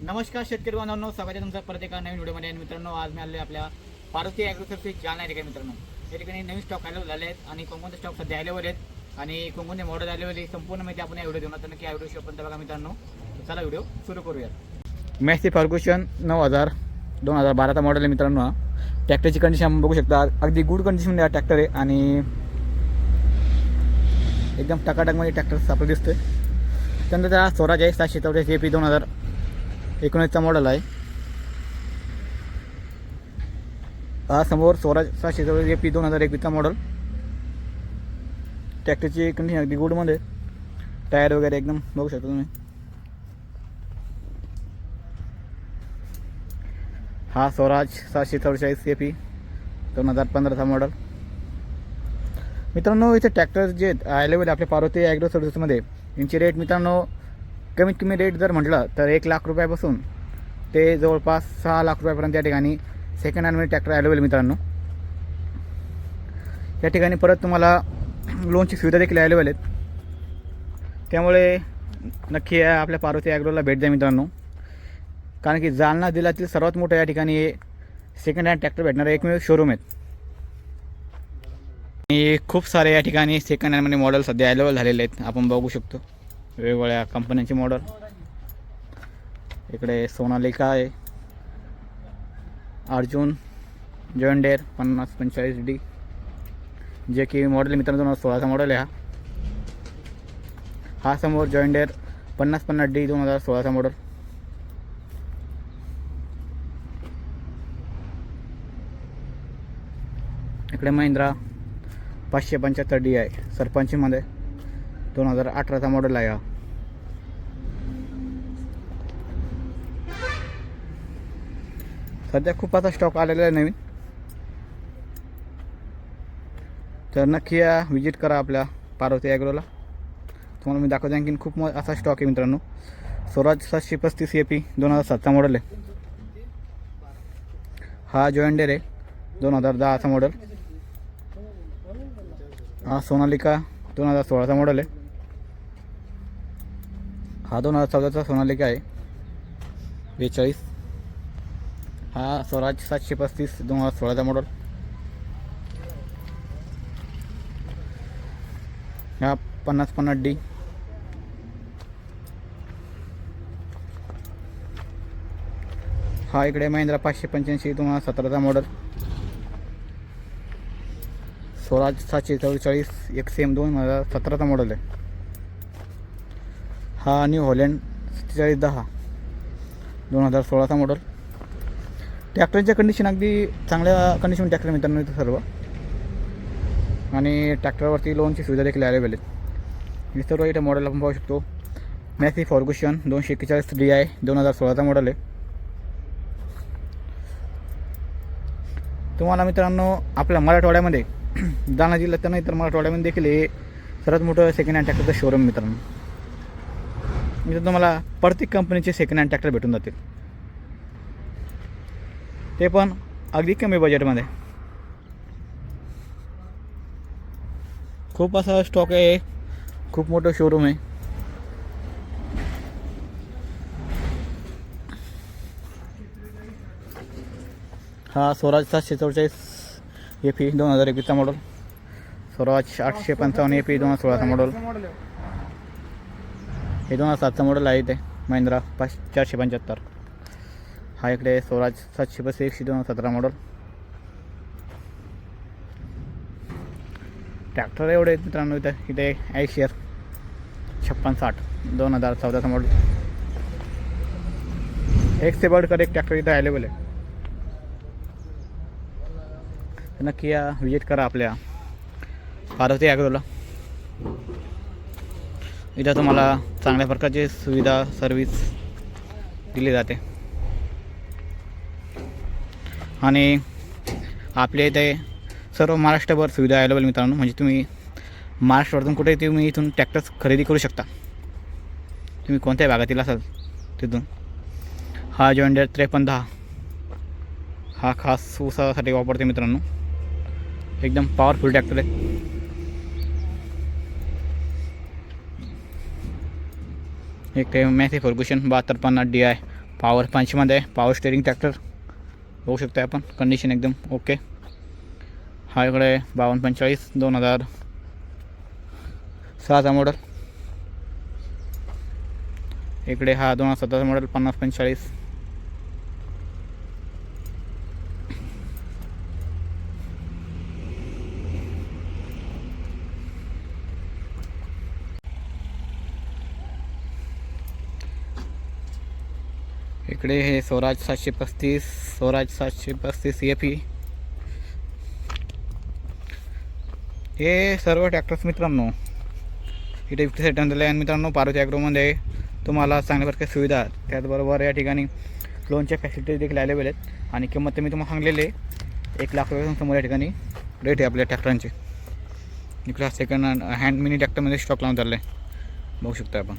नमस्कार शेतकरी बांधवांनो स्वागत आहे तुमचा परत एका नवीन व्हिडिओमध्ये. आणि मित्रांनो आज मी आले आपल्या पार्वती ॲग्रोसर्फी जालना आहे मित्रांनो. या ठिकाणी नवीन स्टॉक अवेलेबल झाले आहेत आणि कोणकोणते स्टॉक सध्या अवेलेबल आहेत. आणि कोणकोणते मॉडेल अवेलेबल आहे. संपूर्ण माहिती आपण या व्हिडिओ देऊन नक्की या व्हिडिओ शोपर्यंत बघा मित्रांनो. चला व्हिडिओ सुरू करूयात. मॅसी फर्ग्युशन नऊ हजार दोन हजार बाराचा मॉडेल आहे मित्रांनो हा. ट्रॅक्टरची कंडिशन आपण बघू शकता. अगदी गुड कंडिशनमध्ये हा ट्रॅक्टर आहे आणि एकदम टकाटकमध्ये ट्रॅक्टर आपलं दिसतोय. त्यानंतर हा स्वराज आहे सातशे चौऱ्याऐंशी ए पी दोन हजार एकोणीसचा मॉडेल आहे. हा समोर स्वराज सहाशे जवळ ए पी दोन हजार एकवीसचा मॉडेल ट्रॅक्टरची कंडिशन अगदी गुडमध्ये टायर वगैरे एकदम बघू शकता तुम्ही. हा स्वराज सहाशे चौवेचाळीस ए पी दोन हजार पंधराचा मॉडेल मित्रांनो इथे ट्रॅक्टर जे अवेलेबल आपल्या पार्वती ॲग्रो सर्व्हिसमध्ये यांची रेट मित्रांनो कमीत कमी रेट जर म्हटलं तर एक लाख रुपयापासून ते जवळपास सहा लाख रुपयापर्यंत या ठिकाणी सेकंड हँडमध्ये ट्रॅक्टर अवेलेबल मित्रांनो. या ठिकाणी परत तुम्हाला लोनची सुविधा देखील अवेलेबल आहेत. त्यामुळे नक्की आपल्या पार्वती ॲग्रोला भेट द्या मित्रांनो. कारण की जालना जिल्ह्यातील सर्वात मोठं या ठिकाणी हे सेकंड हँड ट्रॅक्टर भेटणारे एकमेव शोरूम आहेत. आणि खूप सारे या ठिकाणी सेकंड हँडमध्ये मॉडेल सध्या अवेलेबल झालेले आहेत. आपण बघू शकतो. वेगवेगळ्या कंपन्यांचे मॉडेल इकडे सोनालिका आहे. अर्जुन जॉन्डेर पन्नास पंचेचाळीस डी. जे की मॉडेल मित्रांनो दोन हजार सोळाचा मॉडेल आहे हा. हा समोर डेअर पन्नास पन्नास डी दोन हजार सोळाचा मॉडेल इकडे महिंद्रा पाचशे पंच्याहत्तर डी आहे सरपंचमध्ये. दोन हजार अठराचा मॉडेल आहे हा. सध्या खूप आता स्टॉक आलेला आहे नवीन. तर नक्की या व्हिजिट करा आपल्या पार्वती ॲग्रोला. तुम्हाला मी दाखवतो आणखीन खूप म असा स्टॉक आहे मित्रांनो. स्वराज सातशे पस्तीस ए पी दोन हजार सातचा मॉडेल आहे. हा जॉइंडेर आहे दोन हजार दहाचा मॉडेल हा सोनालिका दोन हजार सोळाचा मॉडेल आहे. हा दोन हजार चौदाचा सोनालिका आहे. बेचाळीस. हा स्वराज सातशे पस्तीस दोन हजार सोळाचा मॉडल हा पन्नास पन्नास डी. हा इकडे महिंद्रा पाचशे पंच्याऐंशी दोन हजार सतराचा मॉडेल स्वराज सातशे चव्वेचाळीस एक सेम दोन हजार सतराचा मॉडल आहे. हा न्यू हॉलँड सत्तेचाळीस दहा दोन हजार सोळाचा मॉडल ट्रॅक्टरच्या कंडिशन अगदी चांगल्या कंडिशन ट्रॅक्टर मित्रांनो इथं सर्व. आणि ट्रॅक्टरवरती लोनची सुविधा देखील अवेलेबल आहे सर्व इथं मॉडेल आपण पाहू शकतो. मॅसी फॉर्ग्युशन दोनशे एक्केचाळीस डी आय दोन हजार सोळाचा मॉडेल आहे. तुम्हाला मित्रांनो आपल्या मराठवाड्यामध्ये जाणा जिल्ह्यात नाही तर मराठवाड्यामध्ये देखील हे सर्वात मोठं सेकंड हँड ट्रॅक्टरचं शोरूम मित्रांनो. इथं तुम्हाला प्रत्येक कंपनीचे सेकंड हँड ट्रॅक्टर भेटून जातील. ते पण अगदी कमी बजेटमध्ये खूप असा स्टॉक आहे. खूप मोठं शोरूम आहे. हा स्वराज सातशे चौचाळीस ए पी दोन हजार एकवीसचा मॉडल स्वराज आठशे पंचावन्न ए पी दोन हजार सोळाचा मॉडल हे दोन हजार सातचा मॉडल आहे ते महिंद्रा पाच चारशे पंच्याहत्तर. हा इकडे स्वराज सातशे पस्तीस एकशे दोन हजार सतरा मॉडल ट्रॅक्टर एवढे आहेत मित्रांनो इथं इथे आयशियर छप्पन साठ दोन हजार चौदाचा मॉडेल एक से एक ट्रॅक्टर इथं अवेलेबल आहे. नक्की या विजिट करा आपल्या. पार्वती ॲग्रोला इथं तुम्हाला चांगल्या प्रकारची सुविधा सर्विस दिली जाते. आणि आपल्या इथे सर्व महाराष्ट्रभर सुविधा अवेलेबल मित्रांनो. म्हणजे तुम्ही महाराष्ट्रातून कुठे तुम्ही इथून ट्रॅक्टर्स खरेदी करू शकता. तुम्ही कोणत्या भागातील असाल तिथून. हा जॉइंडर त्रेपन्न दहा. हा खास उसासाठी वापरते मित्रांनो. एकदम पॉवरफुल ट्रॅक्टर आहे. एक ते मॅसी फर्ग्युशन बहात्तर पन्नास डी आय पॉवर पंचमध्ये आहे. पॉवर स्टेरिंग ट्रॅक्टर बघू शकतो आपण. कंडिशन एकदम ओके हा इकडे बावन्न पंचेचाळीस दोन हजार सहाचा मॉडल इकडे हा दोन हजार सतराचा मॉडेल पन्नास पंचेचाळीस. इकडे हे स्वराज सातशे पस्तीस स्वराज सातशे पस्तीस एफ ई हे सर्व ट्रॅक्टर्स मित्रांनो इथे फिफ्टी सेट दिले आणि मित्रांनो पार्वती ॲग्रोमध्ये तुम्हाला चांगल्या प्रकारे सुविधा आहेत. त्याचबरोबर या ठिकाणी लोनच्या फॅसिलिटीज देखील अवेलेबल आहेत. आणि किंमत तर मी तुम्हाला सांगलेली आहे. एक लाख रुपयापासून समोर या ठिकाणी रेट आहे आपल्या ट्रॅक्टरांची इकडे सेकंड हँड मिनी ट्रॅक्टरमध्ये स्टॉक लावून चाललं आहे बघू शकता आपण.